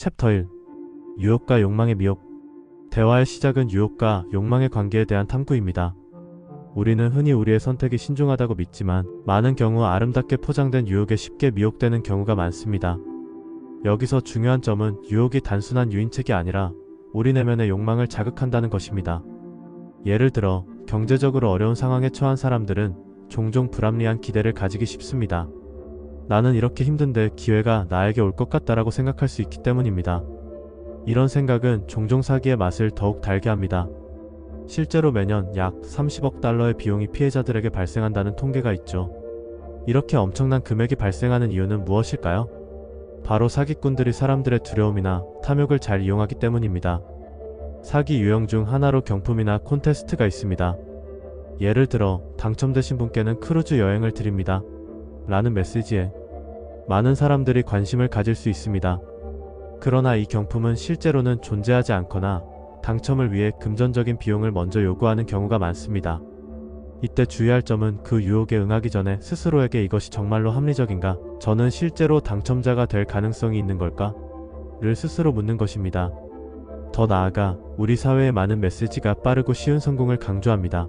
챕터 1 유혹과 욕망의 미혹 대화의 시작은 유혹과 욕망의 관계에 대한 탐구입니다. 우리는 흔히 우리의 선택이 신중하다고 믿지만 많은 경우 아름답게 포장된 유혹에 쉽게 미혹되는 경우가 많습니다. 여기서 중요한 점은 유혹이 단순한 유인책이 아니라 우리 내면의 욕망을 자극한다는 것입니다. 예를 들어 경제적으로 어려운 상황에 처한 사람들은 종종 불합리한 기대를 가지기 쉽습니다. 나는 이렇게 힘든데 기회가 나에게 올 것 같다라고 생각할 수 있기 때문입니다. 이런 생각은 종종 사기의 맛을 더욱 달게 합니다. 실제로 매년 약 30억 달러의 비용이 피해자들에게 발생한다는 통계가 있죠. 이렇게 엄청난 금액이 발생하는 이유는 무엇일까요? 바로 사기꾼들이 사람들의 두려움이나 탐욕을 잘 이용하기 때문입니다. 사기 유형 중 하나로 경품이나 콘테스트가 있습니다. 예를 들어 당첨되신 분께는 크루즈 여행을 드립니다. 라는 메시지에 많은 사람들이 관심을 가질 수 있습니다. 그러나 이 경품은 실제로는 존재하지 않거나 당첨을 위해 금전적인 비용을 먼저 요구하는 경우가 많습니다. 이때 주의할 점은 그 유혹에 응하기 전에 스스로에게 이것이 정말로 합리적인가? 저는 실제로 당첨자가 될 가능성이 있는 걸까? 를 스스로 묻는 것입니다. 더 나아가 우리 사회의 많은 메시지가 빠르고 쉬운 성공을 강조합니다.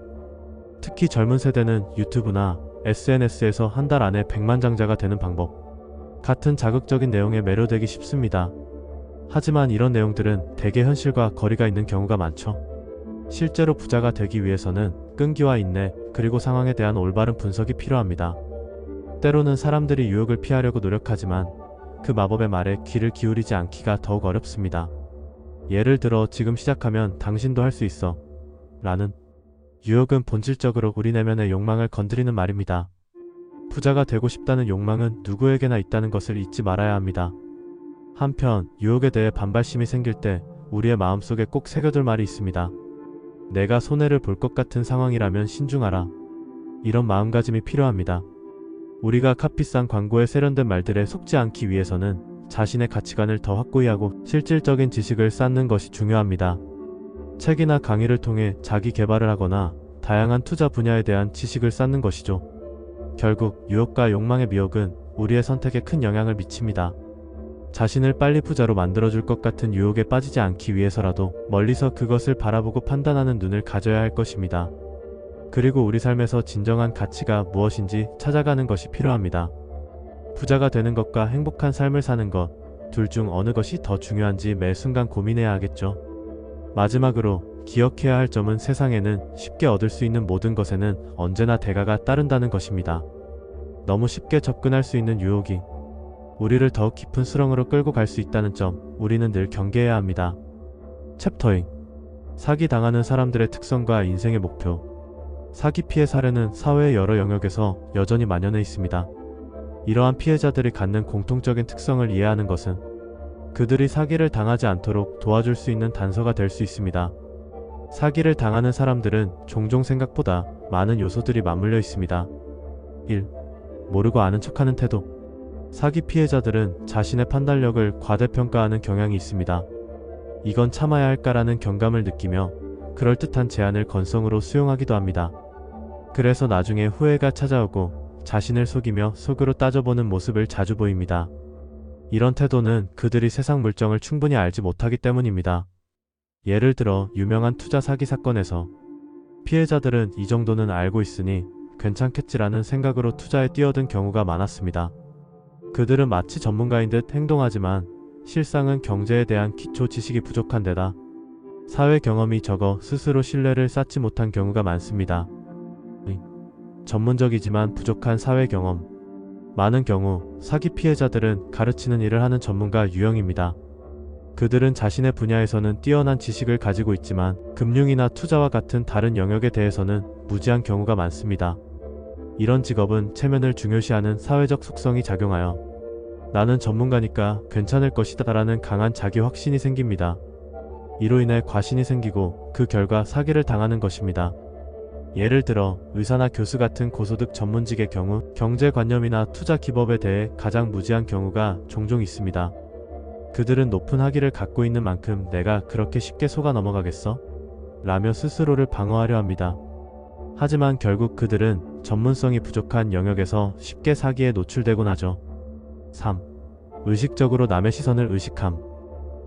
특히 젊은 세대는 유튜브나 SNS에서 한 달 안에 100만 장자가 되는 방법 같은 자극적인 내용에 매료되기 쉽습니다. 하지만 이런 내용들은 대개 현실과 거리가 있는 경우가 많죠. 실제로 부자가 되기 위해서는 끈기와 인내, 그리고 상황에 대한 올바른 분석이 필요합니다. 때로는 사람들이 유혹을 피하려고 노력하지만 그 마법의 말에 귀를 기울이지 않기가 더욱 어렵습니다. 예를 들어 지금 시작하면 당신도 할 수 있어. 라는 유혹은 본질적으로 우리 내면의 욕망을 건드리는 말입니다. 부자가 되고 싶다는 욕망은 누구에게나 있다는 것을 잊지 말아야 합니다. 한편 유혹에 대해 반발심이 생길 때 우리의 마음속에 꼭 새겨둘 말이 있습니다. 내가 손해를 볼 것 같은 상황이라면 신중하라. 이런 마음가짐이 필요합니다. 우리가 값비싼 광고에 세련된 말들에 속지 않기 위해서는 자신의 가치관을 더 확고히 하고 실질적인 지식을 쌓는 것이 중요합니다. 책이나 강의를 통해 자기 개발을 하거나 다양한 투자 분야에 대한 지식을 쌓는 것이죠. 결국 유혹과 욕망의 미혹은 우리의 선택에 큰 영향을 미칩니다. 자신을 빨리 부자로 만들어줄 것 같은 유혹에 빠지지 않기 위해서라도 멀리서 그것을 바라보고 판단하는 눈을 가져야 할 것입니다. 그리고 우리 삶에서 진정한 가치가 무엇인지 찾아가는 것이 필요합니다. 부자가 되는 것과 행복한 삶을 사는 것, 둘 중 어느 것이 더 중요한지 매 순간 고민해야 하겠죠. 마지막으로 기억해야 할 점은 세상에는 쉽게 얻을 수 있는 모든 것에는 언제나 대가가 따른다는 것입니다. 너무 쉽게 접근할 수 있는 유혹이 우리를 더욱 깊은 수렁으로 끌고 갈 수 있다는 점 우리는 늘 경계해야 합니다. 챕터잉 사기 당하는 사람들의 특성과 인생의 목표 사기 피해 사례는 사회의 여러 영역에서 여전히 만연해 있습니다. 이러한 피해자들이 갖는 공통적인 특성을 이해하는 것은 그들이 사기를 당하지 않도록 도와줄 수 있는 단서가 될 수 있습니다. 사기를 당하는 사람들은 종종 생각보다 많은 요소들이 맞물려 있습니다. 1. 모르고 아는 척하는 태도 사기 피해자들은 자신의 판단력을 과대평가하는 경향이 있습니다. 이건 참아야 할까라는 경감을 느끼며 그럴듯한 제안을 건성으로 수용하기도 합니다. 그래서 나중에 후회가 찾아오고 자신을 속이며 속으로 따져보는 모습을 자주 보입니다. 이런 태도는 그들이 세상 물정을 충분히 알지 못하기 때문입니다. 예를 들어 유명한 투자 사기 사건에서 피해자들은 이 정도는 알고 있으니 괜찮겠지라는 생각으로 투자에 뛰어든 경우가 많았습니다. 그들은 마치 전문가인 듯 행동하지만 실상은 경제에 대한 기초 지식이 부족한 데다 사회 경험이 적어 스스로 신뢰를 쌓지 못한 경우가 많습니다. 전문적이지만 부족한 사회 경험. 많은 경우 사기 피해자들은 가르치는 일을 하는 전문가 유형입니다. 그들은 자신의 분야에서는 뛰어난 지식을 가지고 있지만 금융이나 투자와 같은 다른 영역에 대해서는 무지한 경우가 많습니다. 이런 직업은 체면을 중요시하는 사회적 속성이 작용하여 나는 전문가니까 괜찮을 것이다 라는 강한 자기 확신이 생깁니다. 이로 인해 과신이 생기고 그 결과 사기를 당하는 것입니다. 예를 들어 의사나 교수 같은 고소득 전문직의 경우 경제관념이나 투자 기법에 대해 가장 무지한 경우가 종종 있습니다. 그들은 높은 학위를 갖고 있는 만큼 내가 그렇게 쉽게 속아 넘어가겠어? 라며 스스로를 방어하려 합니다. 하지만 결국 그들은 전문성이 부족한 영역에서 쉽게 사기에 노출되곤 하죠. 3. 의식적으로 남의 시선을 의식함.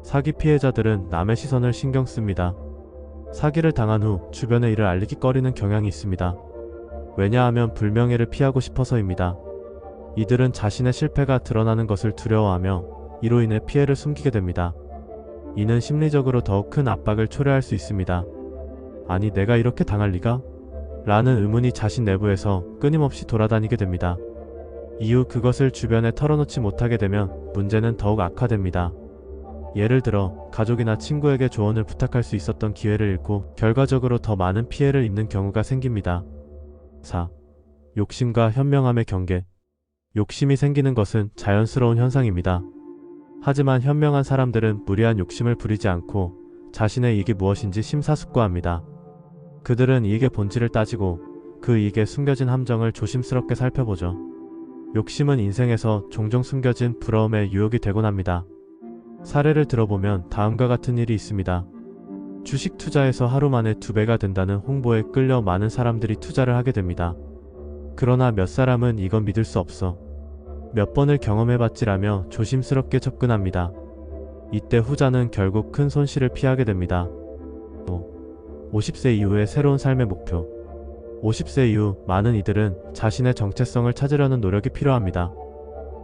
사기 피해자들은 남의 시선을 신경 씁니다. 사기를 당한 후 주변의 일을 알리기 꺼리는 경향이 있습니다. 왜냐하면 불명예를 피하고 싶어서입니다. 이들은 자신의 실패가 드러나는 것을 두려워하며 이로 인해 피해를 숨기게 됩니다. 이는 심리적으로 더욱 큰 압박을 초래할 수 있습니다. 아니, 내가 이렇게 당할 리가? 라는 의문이 자신 내부에서 끊임없이 돌아다니게 됩니다. 이후 그것을 주변에 털어놓지 못하게 되면 문제는 더욱 악화됩니다. 예를 들어 가족이나 친구에게 조언을 부탁할 수 있었던 기회를 잃고 결과적으로 더 많은 피해를 입는 경우가 생깁니다. 4. 욕심과 현명함의 경계. 욕심이 생기는 것은 자연스러운 현상입니다. 하지만 현명한 사람들은 무리한 욕심을 부리지 않고 자신의 이익이 무엇인지 심사숙고합니다. 그들은 이익의 본질을 따지고 그 이익에 숨겨진 함정을 조심스럽게 살펴보죠. 욕심은 인생에서 종종 숨겨진 부러움의 유혹이 되곤 합니다. 사례를 들어보면 다음과 같은 일이 있습니다. 주식 투자에서 하루 만에 두 배가 된다는 홍보에 끌려 많은 사람들이 투자를 하게 됩니다. 그러나 몇 사람은 이건 믿을 수 없어. 몇 번을 경험해봤지라며 조심스럽게 접근합니다. 이때 후자는 결국 큰 손실을 피하게 됩니다. 또 50세 이후의 새로운 삶의 목표 50세 이후 많은 이들은 자신의 정체성을 찾으려는 노력이 필요합니다.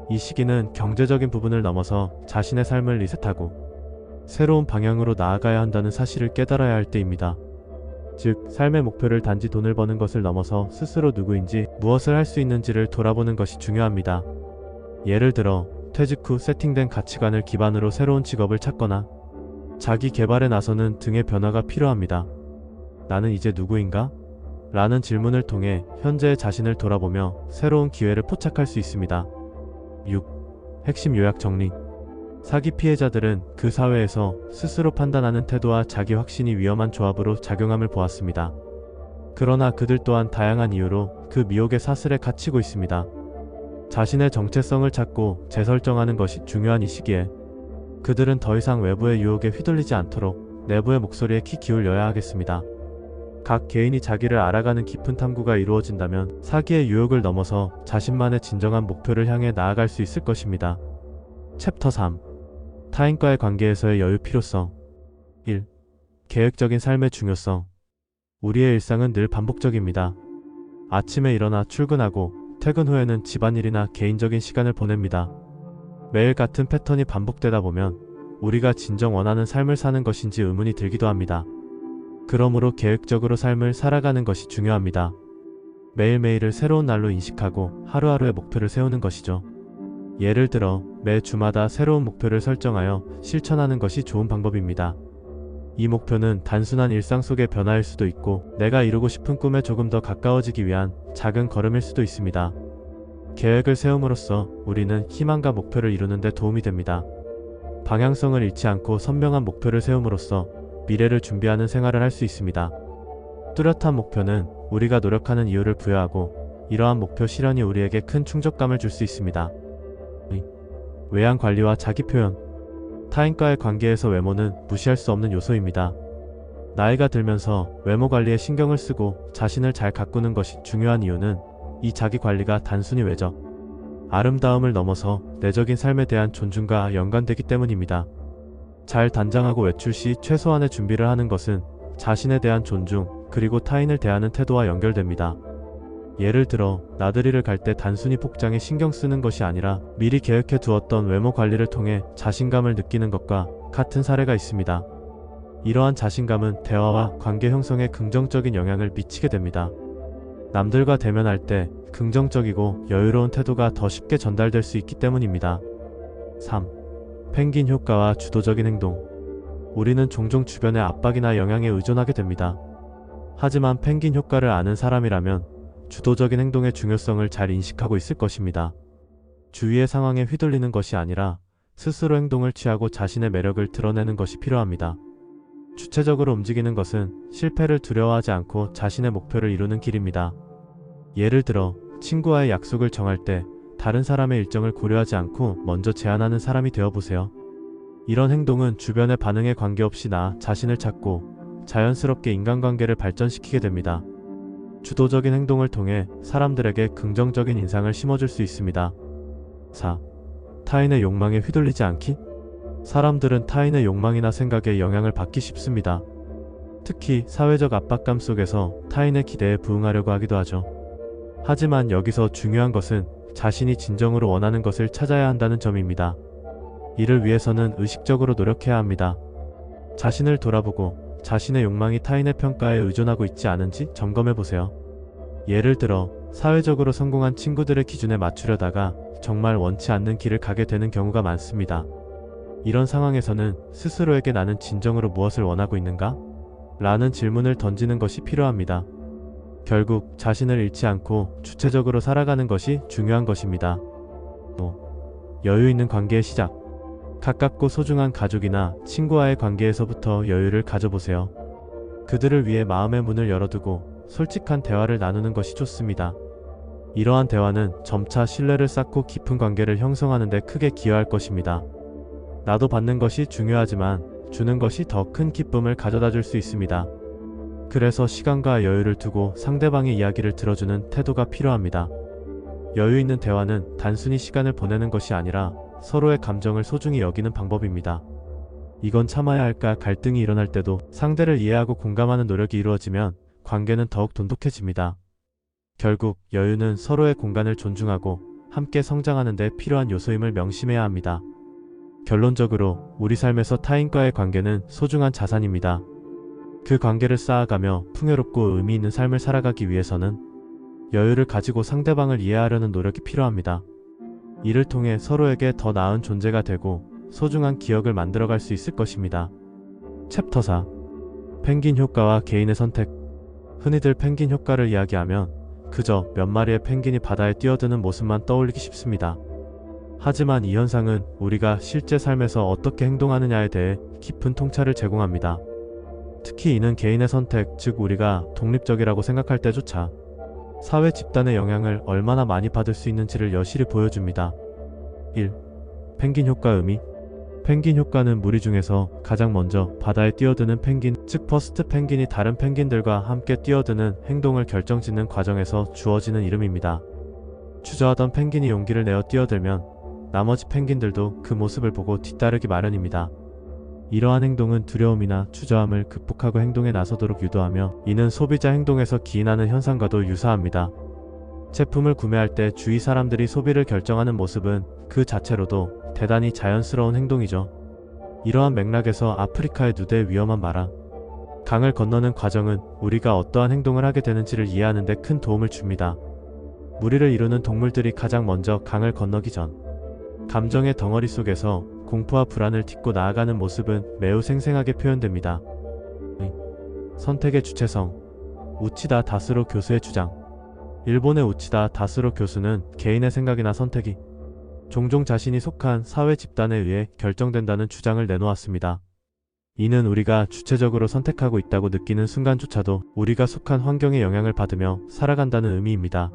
이 시기는 경제적인 부분을 넘어서 자신의 삶을 리셋하고 새로운 방향으로 나아가야 한다는 사실을 깨달아야 할 때입니다. 즉, 삶의 목표를 단지 돈을 버는 것을 넘어서 스스로 누구인지 무엇을 할 수 있는지를 돌아보는 것이 중요합니다. 예를 들어, 퇴직 후 세팅된 가치관을 기반으로 새로운 직업을 찾거나 자기 개발에 나서는 등의 변화가 필요합니다. 나는 이제 누구인가? 라는 질문을 통해 현재의 자신을 돌아보며 새로운 기회를 포착할 수 있습니다. 6. 핵심 요약 정리. 사기 피해자들은 그 사회에서 스스로 판단하는 태도와 자기 확신이 위험한 조합으로 작용함을 보았습니다. 그러나 그들 또한 다양한 이유로 그 미혹의 사슬에 갇히고 있습니다. 자신의 정체성을 찾고 재설정하는 것이 중요한 이 시기에 그들은 더 이상 외부의 유혹에 휘둘리지 않도록 내부의 목소리에 키 기울여야 하겠습니다. 각 개인이 자기를 알아가는 깊은 탐구가 이루어진다면 사기의 유혹을 넘어서 자신만의 진정한 목표를 향해 나아갈 수 있을 것입니다. 챕터 3 타인과의 관계에서의 여유 필요성 1. 계획적인 삶의 중요성 우리의 일상은 늘 반복적입니다. 아침에 일어나 출근하고 퇴근 후에는 집안일이나 개인적인 시간을 보냅니다. 매일 같은 패턴이 반복되다 보면 우리가 진정 원하는 삶을 사는 것인지 의문이 들기도 합니다. 그러므로 계획적으로 삶을 살아가는 것이 중요합니다. 매일매일을 새로운 날로 인식하고 하루하루의 목표를 세우는 것이죠. 예를 들어 매 주마다 새로운 목표를 설정하여 실천하는 것이 좋은 방법입니다. 이 목표는 단순한 일상 속의 변화일 수도 있고 내가 이루고 싶은 꿈에 조금 더 가까워지기 위한 작은 걸음일 수도 있습니다. 계획을 세움으로써 우리는 희망과 목표를 이루는 데 도움이 됩니다. 방향성을 잃지 않고 선명한 목표를 세움으로써 미래를 준비하는 생활을 할 수 있습니다. 뚜렷한 목표는 우리가 노력하는 이유를 부여하고 이러한 목표 실현이 우리에게 큰 충족감을 줄 수 있습니다. 외양 관리와 자기 표현 타인과의 관계에서 외모는 무시할 수 없는 요소입니다. 나이가 들면서 외모 관리에 신경을 쓰고 자신을 잘 가꾸는 것이 중요한 이유는 이 자기 관리가 단순히 외적, 아름다움을 넘어서 내적인 삶에 대한 존중과 연관되기 때문입니다. 잘 단장하고 외출 시 최소한의 준비를 하는 것은 자신에 대한 존중, 그리고 타인을 대하는 태도와 연결됩니다. 예를 들어, 나들이를 갈 때 단순히 복장에 신경 쓰는 것이 아니라 미리 계획해 두었던 외모 관리를 통해 자신감을 느끼는 것과 같은 사례가 있습니다. 이러한 자신감은 대화와 관계 형성에 긍정적인 영향을 미치게 됩니다. 남들과 대면할 때 긍정적이고 여유로운 태도가 더 쉽게 전달될 수 있기 때문입니다. 3. 펭귄 효과와 주도적인 행동. 우리는 종종 주변의 압박이나 영향에 의존하게 됩니다. 하지만 펭귄 효과를 아는 사람이라면 주도적인 행동의 중요성을 잘 인식하고 있을 것입니다. 주위의 상황에 휘둘리는 것이 아니라 스스로 행동을 취하고 자신의 매력을 드러내는 것이 필요합니다. 주체적으로 움직이는 것은 실패를 두려워하지 않고 자신의 목표를 이루는 길입니다. 예를 들어 친구와의 약속을 정할 때 다른 사람의 일정을 고려하지 않고 먼저 제안하는 사람이 되어보세요. 이런 행동은 주변의 반응에 관계없이 나 자신을 찾고 자연스럽게 인간관계를 발전시키게 됩니다. 주도적인 행동을 통해 사람들에게 긍정적인 인상을 심어줄 수 있습니다. 4. 타인의 욕망에 휘둘리지 않기? 사람들은 타인의 욕망이나 생각에 영향을 받기 쉽습니다. 특히 사회적 압박감 속에서 타인의 기대에 부응하려고 하기도 하죠. 하지만 여기서 중요한 것은 자신이 진정으로 원하는 것을 찾아야 한다는 점입니다. 이를 위해서는 의식적으로 노력해야 합니다. 자신을 돌아보고 자신의 욕망이 타인의 평가에 의존하고 있지 않은지 점검해 보세요. 예를 들어 사회적으로 성공한 친구들의 기준에 맞추려다가 정말 원치 않는 길을 가게 되는 경우가 많습니다. 이런 상황에서는 스스로에게 나는 진정으로 무엇을 원하고 있는가? 라는 질문을 던지는 것이 필요합니다. 결국 자신을 잃지 않고 주체적으로 살아가는 것이 중요한 것입니다. 또, 여유 있는 관계의 시작. 가깝고 소중한 가족이나 친구와의 관계에서부터 여유를 가져보세요. 그들을 위해 마음의 문을 열어두고 솔직한 대화를 나누는 것이 좋습니다. 이러한 대화는 점차 신뢰를 쌓고 깊은 관계를 형성하는 데 크게 기여할 것입니다. 나도 받는 것이 중요하지만 주는 것이 더 큰 기쁨을 가져다 줄 수 있습니다. 그래서 시간과 여유를 두고 상대방의 이야기를 들어주는 태도가 필요합니다. 여유 있는 대화는 단순히 시간을 보내는 것이 아니라 서로의 감정을 소중히 여기는 방법입니다. 이건 참아야 할까 갈등이 일어날 때도 상대를 이해하고 공감하는 노력이 이루어지면 관계는 더욱 돈독해집니다. 결국 여유는 서로의 공간을 존중하고 함께 성장하는 데 필요한 요소임을 명심해야 합니다. 결론적으로 우리 삶에서 타인과의 관계는 소중한 자산입니다. 그 관계를 쌓아가며 풍요롭고 의미 있는 삶을 살아가기 위해서는 여유를 가지고 상대방을 이해하려는 노력이 필요합니다. 이를 통해 서로에게 더 나은 존재가 되고 소중한 기억을 만들어갈 수 있을 것입니다. 챕터 4 펭귄 효과와 개인의 선택 흔히들 펭귄 효과를 이야기하면 그저 몇 마리의 펭귄이 바다에 뛰어드는 모습만 떠올리기 쉽습니다. 하지만 이 현상은 우리가 실제 삶에서 어떻게 행동하느냐에 대해 깊은 통찰을 제공합니다. 특히 이는 개인의 선택, 즉 우리가 독립적이라고 생각할 때조차 사회 집단의 영향을 얼마나 많이 받을 수 있는지를 여실히 보여줍니다. 1. 펭귄 효과 의미 펭귄 효과는 무리 중에서 가장 먼저 바다에 뛰어드는 펭귄, 즉 퍼스트 펭귄이 다른 펭귄들과 함께 뛰어드는 행동을 결정짓는 과정에서 주어지는 이름입니다. 주저하던 펭귄이 용기를 내어 뛰어들면 나머지 펭귄들도 그 모습을 보고 뒤따르기 마련입니다. 이러한 행동은 두려움이나 주저함을 극복하고 행동에 나서도록 유도하며 이는 소비자 행동에서 기인하는 현상과도 유사합니다. 제품을 구매할 때 주위 사람들이 소비를 결정하는 모습은 그 자체로도 대단히 자연스러운 행동이죠. 이러한 맥락에서 아프리카의 누대 위험한 마라. 강을 건너는 과정은 우리가 어떠한 행동을 하게 되는지를 이해하는 데 큰 도움을 줍니다. 무리를 이루는 동물들이 가장 먼저 강을 건너기 전 감정의 덩어리 속에서 공포와 불안을 딛고 나아가는 모습은 매우 생생하게 표현됩니다. 선택의 주체성 우치다 다스로 교수의 주장 일본의 우치다 다스로 교수는 개인의 생각이나 선택이 종종 자신이 속한 사회 집단에 의해 결정된다는 주장을 내놓았습니다. 이는 우리가 주체적으로 선택하고 있다고 느끼는 순간조차도 우리가 속한 환경에 영향을 받으며 살아간다는 의미입니다.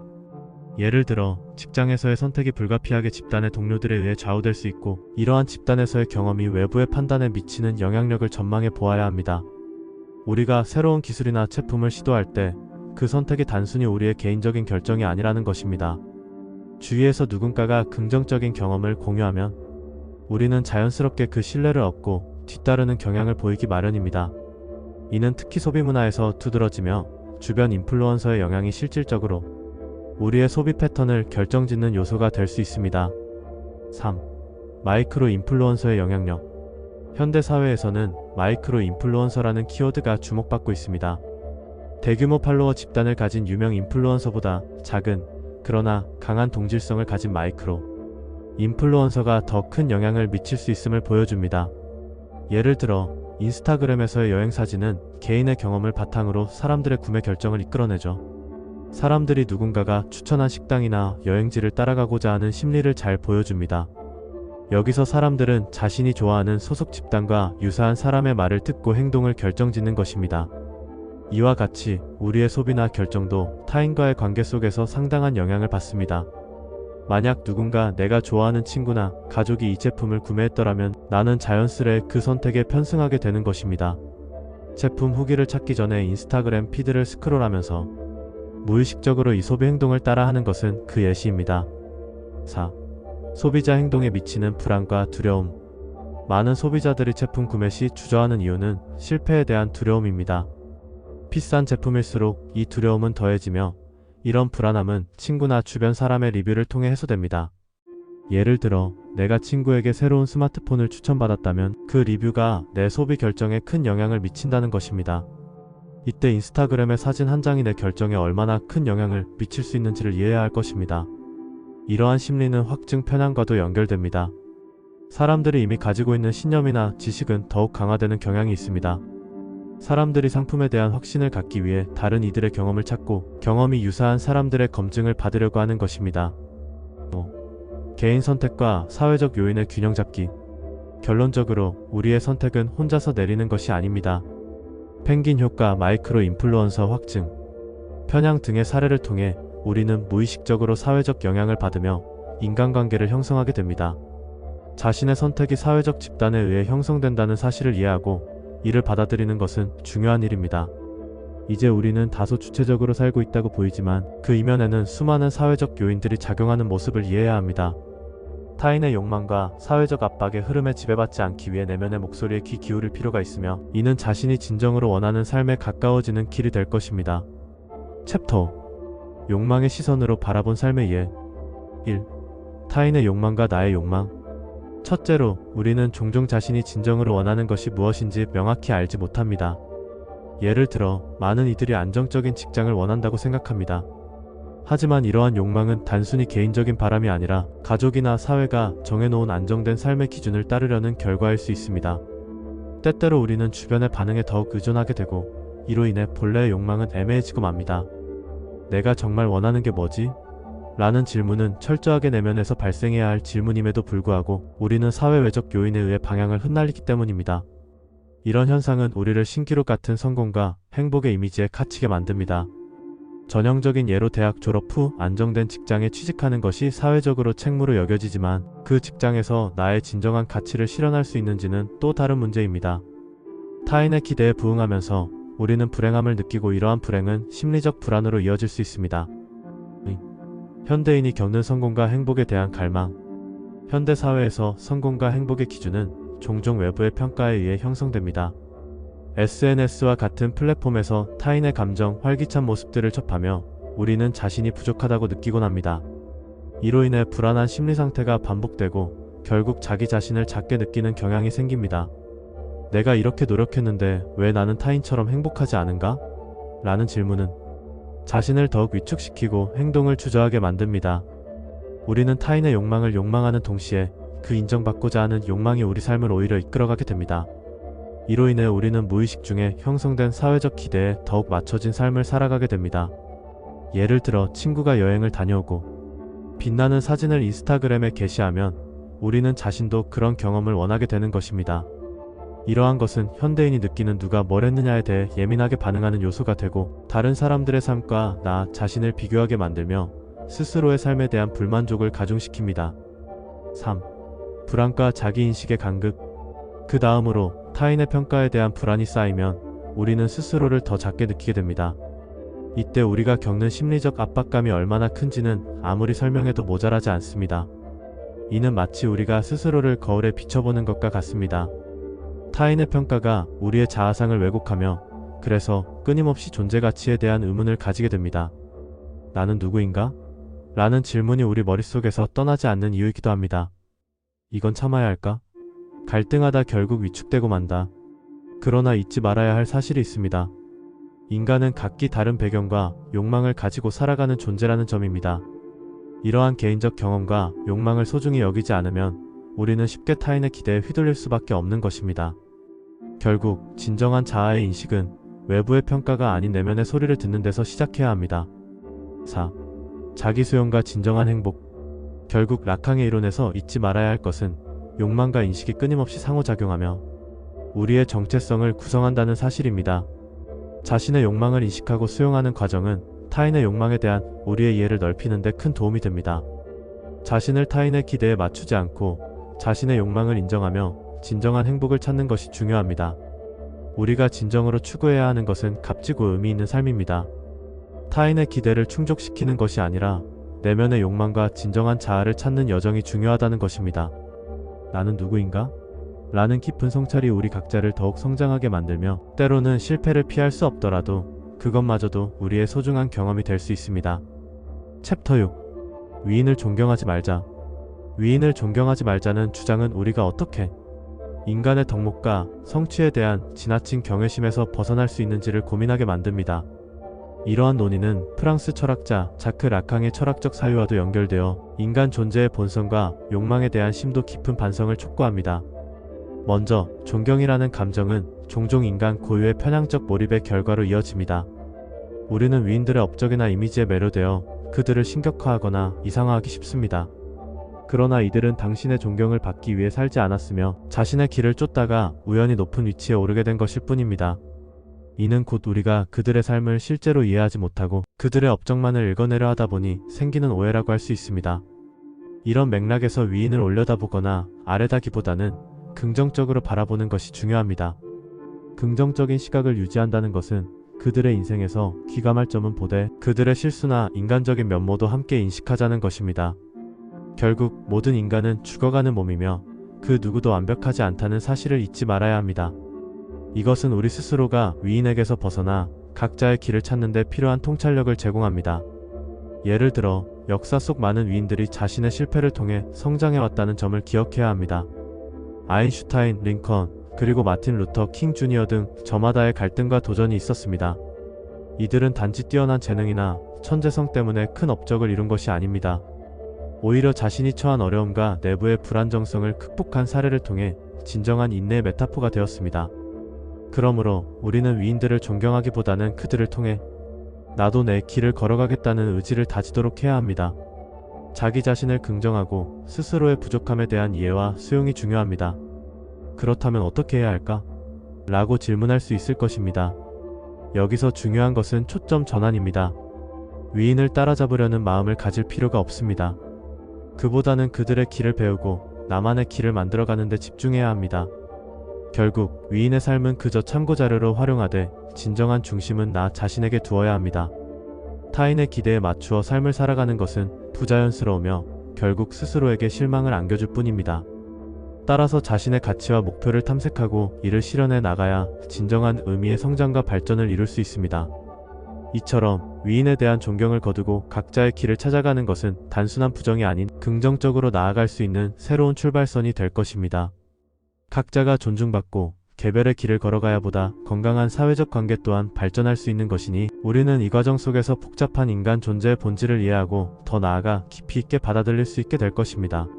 예를 들어 직장에서의 선택이 불가피하게 집단의 동료들에 의해 좌우될 수 있고 이러한 집단에서의 경험이 외부의 판단에 미치는 영향력을 전망해 보아야 합니다. 우리가 새로운 기술이나 제품을 시도할 때 그 선택이 단순히 우리의 개인적인 결정이 아니라는 것입니다. 주위에서 누군가가 긍정적인 경험을 공유하면 우리는 자연스럽게 그 신뢰를 얻고 뒤따르는 경향을 보이기 마련입니다. 이는 특히 소비 문화에서 두드러지며 주변 인플루언서의 영향이 실질적으로 우리의 소비 패턴을 결정짓는 요소가 될 수 있습니다. 3. 마이크로 인플루언서의 영향력 현대 사회에서는 마이크로 인플루언서라는 키워드가 주목받고 있습니다. 대규모 팔로워 집단을 가진 유명 인플루언서보다 작은 그러나 강한 동질성을 가진 마이크로 인플루언서가 더 큰 영향을 미칠 수 있음을 보여줍니다. 예를 들어 인스타그램에서의 여행 사진은 개인의 경험을 바탕으로 사람들의 구매 결정을 이끌어내죠. 사람들이 누군가가 추천한 식당이나 여행지를 따라가고자 하는 심리를 잘 보여줍니다. 여기서 사람들은 자신이 좋아하는 소속 집단과 유사한 사람의 말을 듣고 행동을 결정짓는 것입니다. 이와 같이 우리의 소비나 결정도 타인과의 관계 속에서 상당한 영향을 받습니다. 만약 누군가 내가 좋아하는 친구나 가족이 이 제품을 구매했더라면 나는 자연스레 그 선택에 편승하게 되는 것입니다. 제품 후기를 찾기 전에 인스타그램 피드를 스크롤하면서 무의식적으로 이 소비 행동을 따라하는 것은 그 예시입니다. 4. 소비자 행동에 미치는 불안과 두려움 많은 소비자들이 제품 구매 시 주저하는 이유는 실패에 대한 두려움입니다. 비싼 제품일수록 이 두려움은 더해지며 이런 불안함은 친구나 주변 사람의 리뷰를 통해 해소됩니다. 예를 들어 내가 친구에게 새로운 스마트폰을 추천받았다면 그 리뷰가 내 소비 결정에 큰 영향을 미친다는 것입니다. 이때 인스타그램의 사진 한 장이 내 결정에 얼마나 큰 영향을 미칠 수 있는지를 이해해야 할 것입니다. 이러한 심리는 확증 편향과도 연결됩니다. 사람들이 이미 가지고 있는 신념이나 지식은 더욱 강화되는 경향이 있습니다. 사람들이 상품에 대한 확신을 갖기 위해 다른 이들의 경험을 찾고 경험이 유사한 사람들의 검증을 받으려고 하는 것입니다. 또, 개인 선택과 사회적 요인의 균형 잡기. 결론적으로 우리의 선택은 혼자서 내리는 것이 아닙니다. 펭귄 효과, 마이크로 인플루언서 확증, 편향 등의 사례를 통해 우리는 무의식적으로 사회적 영향을 받으며 인간관계를 형성하게 됩니다. 자신의 선택이 사회적 집단에 의해 형성된다는 사실을 이해하고 이를 받아들이는 것은 중요한 일입니다. 이제 우리는 다소 주체적으로 살고 있다고 보이지만 그 이면에는 수많은 사회적 요인들이 작용하는 모습을 이해해야 합니다. 타인의 욕망과 사회적 압박의 흐름에 지배받지 않기 위해 내면의 목소리에 귀 기울일 필요가 있으며 이는 자신이 진정으로 원하는 삶에 가까워지는 길이 될 것입니다. 챕터 욕망의 시선으로 바라본 삶의 이해 1. 타인의 욕망과 나의 욕망 첫째로 우리는 종종 자신이 진정으로 원하는 것이 무엇인지 명확히 알지 못합니다. 예를 들어 많은 이들이 안정적인 직장을 원한다고 생각합니다. 하지만 이러한 욕망은 단순히 개인적인 바람이 아니라 가족이나 사회가 정해놓은 안정된 삶의 기준을 따르려는 결과일 수 있습니다. 때때로 우리는 주변의 반응에 더욱 의존하게 되고 이로 인해 본래의 욕망은 애매해지고 맙니다. 내가 정말 원하는 게 뭐지? 라는 질문은 철저하게 내면에서 발생해야 할 질문임에도 불구하고 우리는 사회외적 요인에 의해 방향을 흩날리기 때문입니다. 이런 현상은 우리를 신기록 같은 성공과 행복의 이미지에 갇히게 만듭니다. 전형적인 예로 대학 졸업 후 안정된 직장에 취직하는 것이 사회적으로 책무로 여겨지지만 그 직장에서 나의 진정한 가치를 실현할 수 있는지는 또 다른 문제입니다. 타인의 기대에 부응하면서 우리는 불행함을 느끼고 이러한 불행은 심리적 불안으로 이어질 수 있습니다. 현대인이 겪는 성공과 행복에 대한 갈망. 현대 사회에서 성공과 행복의 기준은 종종 외부의 평가에 의해 형성됩니다. SNS와 같은 플랫폼에서 타인의 감정, 활기찬 모습들을 접하며 우리는 자신이 부족하다고 느끼곤 합니다. 이로 인해 불안한 심리 상태가 반복되고 결국 자기 자신을 작게 느끼는 경향이 생깁니다. 내가 이렇게 노력했는데 왜 나는 타인처럼 행복하지 않은가? 라는 질문은 자신을 더욱 위축시키고 행동을 주저하게 만듭니다. 우리는 타인의 욕망을 욕망하는 동시에 그 인정받고자 하는 욕망이 우리 삶을 오히려 이끌어가게 됩니다. 이로 인해 우리는 무의식 중에 형성된 사회적 기대에 더욱 맞춰진 삶을 살아가게 됩니다. 예를 들어 친구가 여행을 다녀오고 빛나는 사진을 인스타그램에 게시하면 우리는 자신도 그런 경험을 원하게 되는 것입니다. 이러한 것은 현대인이 느끼는 누가 뭘 했느냐에 대해 예민하게 반응하는 요소가 되고 다른 사람들의 삶과 나 자신을 비교하게 만들며 스스로의 삶에 대한 불만족을 가중시킵니다. 3. 불안과 자기인식의 간극 그 다음으로 타인의 평가에 대한 불안이 쌓이면 우리는 스스로를 더 작게 느끼게 됩니다. 이때 우리가 겪는 심리적 압박감이 얼마나 큰지는 아무리 설명해도 모자라지 않습니다. 이는 마치 우리가 스스로를 거울에 비춰보는 것과 같습니다. 타인의 평가가 우리의 자아상을 왜곡하며 그래서 끊임없이 존재 가치에 대한 의문을 가지게 됩니다. 나는 누구인가? 라는 질문이 우리 머릿속에서 떠나지 않는 이유이기도 합니다. 이건 참아야 할까? 갈등하다 결국 위축되고 만다. 그러나 잊지 말아야 할 사실이 있습니다. 인간은 각기 다른 배경과 욕망을 가지고 살아가는 존재라는 점입니다. 이러한 개인적 경험과 욕망을 소중히 여기지 않으면 우리는 쉽게 타인의 기대에 휘둘릴 수밖에 없는 것입니다. 결국 진정한 자아의 인식은 외부의 평가가 아닌 내면의 소리를 듣는 데서 시작해야 합니다. 4. 자기 수용과 진정한 행복. 결국 라캉의 이론에서 잊지 말아야 할 것은 욕망과 인식이 끊임없이 상호작용하며 우리의 정체성을 구성한다는 사실입니다. 자신의 욕망을 인식하고 수용하는 과정은 타인의 욕망에 대한 우리의 이해를 넓히는 데 큰 도움이 됩니다. 자신을 타인의 기대에 맞추지 않고 자신의 욕망을 인정하며 진정한 행복을 찾는 것이 중요합니다. 우리가 진정으로 추구해야 하는 것은 값지고 의미 있는 삶입니다. 타인의 기대를 충족시키는 것이 아니라 내면의 욕망과 진정한 자아를 찾는 여정이 중요하다는 것입니다. 나는 누구인가? 라는 깊은 성찰이 우리 각자를 더욱 성장하게 만들며 때로는 실패를 피할 수 없더라도 그것마저도 우리의 소중한 경험이 될 수 있습니다. 챕터 6 위인을 존경하지 말자 위인을 존경하지 말자는 주장은 우리가 어떻게 인간의 덕목과 성취에 대한 지나친 경외심에서 벗어날 수 있는지를 고민하게 만듭니다. 이러한 논의는 프랑스 철학자 자크 라캉의 철학적 사유와도 연결되어 인간 존재의 본성과 욕망에 대한 심도 깊은 반성을 촉구합니다. 먼저 존경이라는 감정은 종종 인간 고유의 편향적 몰입의 결과로 이어집니다. 우리는 위인들의 업적이나 이미지에 매료되어 그들을 신격화하거나 이상화하기 쉽습니다. 그러나 이들은 당신의 존경을 받기 위해 살지 않았으며 자신의 길을 쫓다가 우연히 높은 위치에 오르게 된 것일 뿐입니다. 이는 곧 우리가 그들의 삶을 실제로 이해하지 못하고 그들의 업적만을 읽어내려 하다 보니 생기는 오해라고 할 수 있습니다. 이런 맥락에서 위인을 올려다보거나 아래다기보다는 긍정적으로 바라보는 것이 중요합니다. 긍정적인 시각을 유지한다는 것은 그들의 인생에서 귀감할 점은 보되 그들의 실수나 인간적인 면모도 함께 인식하자는 것입니다. 결국 모든 인간은 죽어가는 몸이며 그 누구도 완벽하지 않다는 사실을 잊지 말아야 합니다. 이것은 우리 스스로가 위인에게서 벗어나 각자의 길을 찾는 데 필요한 통찰력을 제공합니다. 예를 들어 역사 속 많은 위인들이 자신의 실패를 통해 성장해왔다는 점을 기억해야 합니다. 아인슈타인, 링컨, 그리고 마틴 루터 킹 주니어 등 저마다의 갈등과 도전이 있었습니다. 이들은 단지 뛰어난 재능이나 천재성 때문에 큰 업적을 이룬 것이 아닙니다. 오히려 자신이 처한 어려움과 내부의 불안정성을 극복한 사례를 통해 진정한 인내의 메타포가 되었습니다. 그러므로 우리는 위인들을 존경하기보다는 그들을 통해 나도 내 길을 걸어가겠다는 의지를 다지도록 해야 합니다. 자기 자신을 긍정하고 스스로의 부족함에 대한 이해와 수용이 중요합니다. 그렇다면 어떻게 해야 할까? 라고 질문할 수 있을 것입니다. 여기서 중요한 것은 초점 전환입니다. 위인을 따라잡으려는 마음을 가질 필요가 없습니다. 그보다는 그들의 길을 배우고 나만의 길을 만들어가는 데 집중해야 합니다. 결국 위인의 삶은 그저 참고자료로 활용하되 진정한 중심은 나 자신에게 두어야 합니다. 타인의 기대에 맞추어 삶을 살아가는 것은 부자연스러우며 결국 스스로에게 실망을 안겨줄 뿐입니다. 따라서 자신의 가치와 목표를 탐색하고 이를 실현해 나가야 진정한 의미의 성장과 발전을 이룰 수 있습니다. 이처럼 위인에 대한 존경을 거두고 각자의 길을 찾아가는 것은 단순한 부정이 아닌 긍정적으로 나아갈 수 있는 새로운 출발선이 될 것입니다. 각자가 존중받고 개별의 길을 걸어가야 보다 건강한 사회적 관계 또한 발전할 수 있는 것이니 우리는 이 과정 속에서 복잡한 인간 존재의 본질을 이해하고 더 나아가 깊이 있게 받아들일 수 있게 될 것입니다.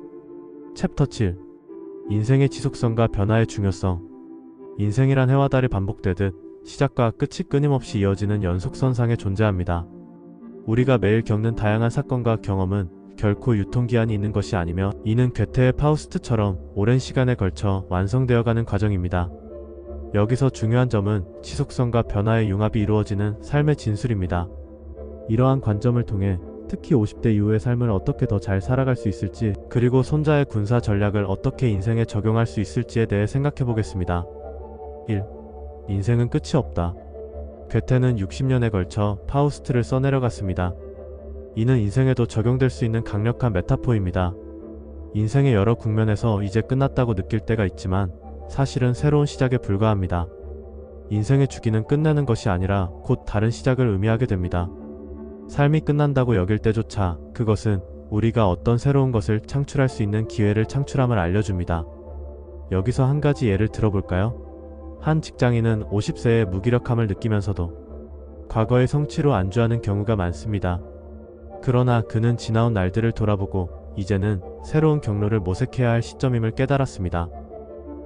챕터 7 인생의 지속성과 변화의 중요성 인생이란 해와 달이 반복되듯 시작과 끝이 끊임없이 이어지는 연속선상에 존재합니다. 우리가 매일 겪는 다양한 사건과 경험은 결코 유통기한이 있는 것이 아니며 이는 괴테의 파우스트처럼 오랜 시간에 걸쳐 완성되어가는 과정입니다. 여기서 중요한 점은 지속성과 변화의 융합이 이루어지는 삶의 진술입니다. 이러한 관점을 통해 특히 50대 이후의 삶을 어떻게 더 잘 살아갈 수 있을지 그리고 손자의 군사 전략을 어떻게 인생에 적용할 수 있을지에 대해 생각해 보겠습니다. 1. 인생은 끝이 없다. 괴테는 60년에 걸쳐 파우스트를 써내려갔습니다. 이는 인생에도 적용될 수 있는 강력한 메타포입니다. 인생의 여러 국면에서 이제 끝났다고 느낄 때가 있지만 사실은 새로운 시작에 불과합니다. 인생의 주기는 끝내는 것이 아니라 곧 다른 시작을 의미하게 됩니다. 삶이 끝난다고 여길 때조차 그것은 우리가 어떤 새로운 것을 창출할 수 있는 기회를 창출함을 알려줍니다. 여기서 한 가지 예를 들어볼까요? 한 직장인은 50세의 무기력함을 느끼면서도 과거의 성취로 안주하는 경우가 많습니다. 그러나 그는 지나온 날들을 돌아보고 이제는 새로운 경로를 모색해야 할 시점임을 깨달았습니다.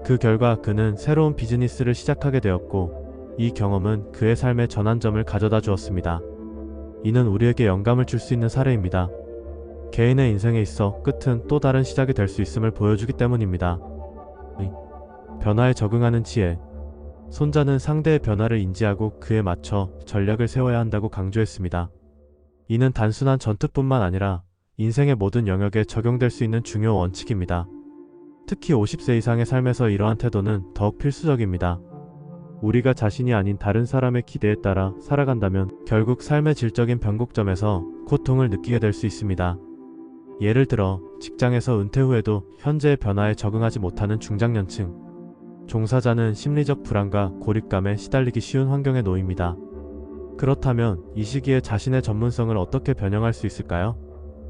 그 결과 그는 새로운 비즈니스를 시작하게 되었고 이 경험은 그의 삶의 전환점을 가져다 주었습니다. 이는 우리에게 영감을 줄 수 있는 사례입니다. 개인의 인생에 있어 끝은 또 다른 시작이 될 수 있음을 보여주기 때문입니다. 변화에 적응하는 지혜. 손자는 상대의 변화를 인지하고 그에 맞춰 전략을 세워야 한다고 강조했습니다. 이는 단순한 전투뿐만 아니라 인생의 모든 영역에 적용될 수 있는 중요 원칙입니다. 특히 50세 이상의 삶에서 이러한 태도는 더욱 필수적입니다. 우리가 자신이 아닌 다른 사람의 기대에 따라 살아간다면 결국 삶의 질적인 변곡점에서 고통을 느끼게 될 수 있습니다. 예를 들어 직장에서 은퇴 후에도 현재의 변화에 적응하지 못하는 중장년층 종사자는 심리적 불안과 고립감에 시달리기 쉬운 환경에 놓입니다. 그렇다면 이 시기에 자신의 전문성을 어떻게 변형할 수 있을까요?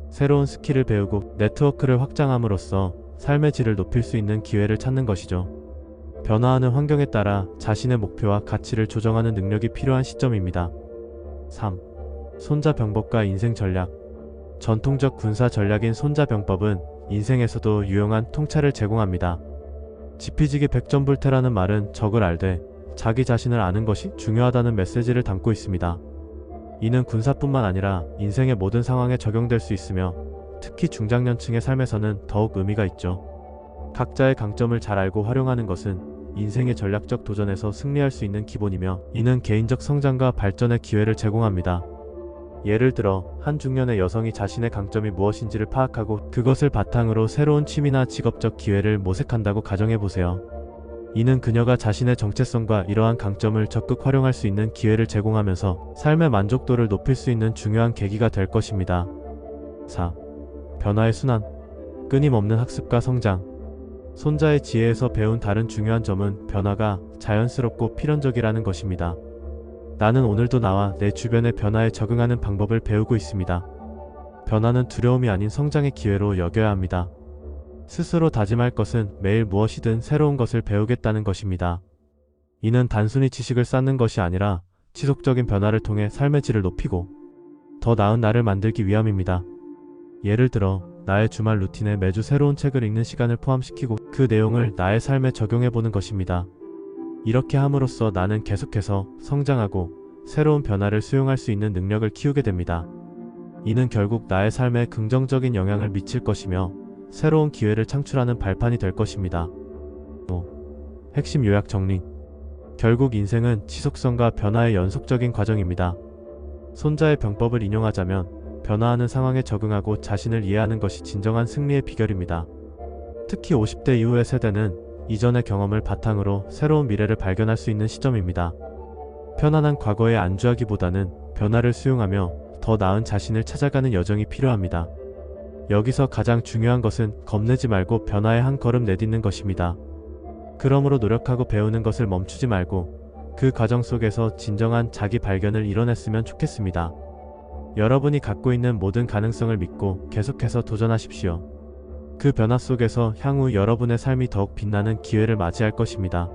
새로운 스킬을 배우고 네트워크를 확장함으로써 삶의 질을 높일 수 있는 기회를 찾는 것이죠. 변화하는 환경에 따라 자신의 목표와 가치를 조정하는 능력이 필요한 시점입니다. 3. 손자병법과 인생 전략. 전통적 군사 전략인 손자병법은 인생에서도 유용한 통찰을 제공합니다. 지피지기 백전불태라는 말은 적을 알되 자기 자신을 아는 것이 중요하다는 메시지를 담고 있습니다. 이는 군사뿐만 아니라 인생의 모든 상황에 적용될 수 있으며 특히 중장년층의 삶에서는 더욱 의미가 있죠. 각자의 강점을 잘 알고 활용하는 것은 인생의 전략적 도전에서 승리할 수 있는 기본이며 이는 개인적 성장과 발전의 기회를 제공합니다. 예를 들어 한 중년의 여성이 자신의 강점이 무엇인지를 파악하고 그것을 바탕으로 새로운 취미나 직업적 기회를 모색한다고 가정해 보세요. 이는 그녀가 자신의 정체성과 이러한 강점을 적극 활용할 수 있는 기회를 제공하면서 삶의 만족도를 높일 수 있는 중요한 계기가 될 것입니다. 4. 변화의 순환. 끊임없는 학습과 성장. 손자의 지혜에서 배운 다른 중요한 점은 변화가 자연스럽고 필연적이라는 것입니다. 나는 오늘도 나와 내 주변의 변화에 적응하는 방법을 배우고 있습니다. 변화는 두려움이 아닌 성장의 기회로 여겨야 합니다. 스스로 다짐할 것은 매일 무엇이든 새로운 것을 배우겠다는 것입니다. 이는 단순히 지식을 쌓는 것이 아니라 지속적인 변화를 통해 삶의 질을 높이고 더 나은 나를 만들기 위함입니다. 예를 들어 나의 주말 루틴에 매주 새로운 책을 읽는 시간을 포함시키고 그 내용을 나의 삶에 적용해 보는 것입니다. 이렇게 함으로써 나는 계속해서 성장하고 새로운 변화를 수용할 수 있는 능력을 키우게 됩니다. 이는 결국 나의 삶에 긍정적인 영향을 미칠 것이며 새로운 기회를 창출하는 발판이 될 것입니다. 5. 핵심 요약 정리. 결국 인생은 지속성과 변화의 연속적인 과정입니다. 손자의 병법을 인용하자면 변화하는 상황에 적응하고 자신을 이해하는 것이 진정한 승리의 비결입니다. 특히 50대 이후의 세대는 이전의 경험을 바탕으로 새로운 미래를 발견할 수 있는 시점입니다. 편안한 과거에 안주하기보다는 변화를 수용하며 더 나은 자신을 찾아가는 여정이 필요합니다. 여기서 가장 중요한 것은 겁내지 말고 변화에 한 걸음 내딛는 것입니다. 그러므로 노력하고 배우는 것을 멈추지 말고 그 과정 속에서 진정한 자기 발견을 이뤄냈으면 좋겠습니다. 여러분이 갖고 있는 모든 가능성을 믿고 계속해서 도전하십시오. 그 변화 속에서 향후 여러분의 삶이 더욱 빛나는 기회를 맞이할 것입니다.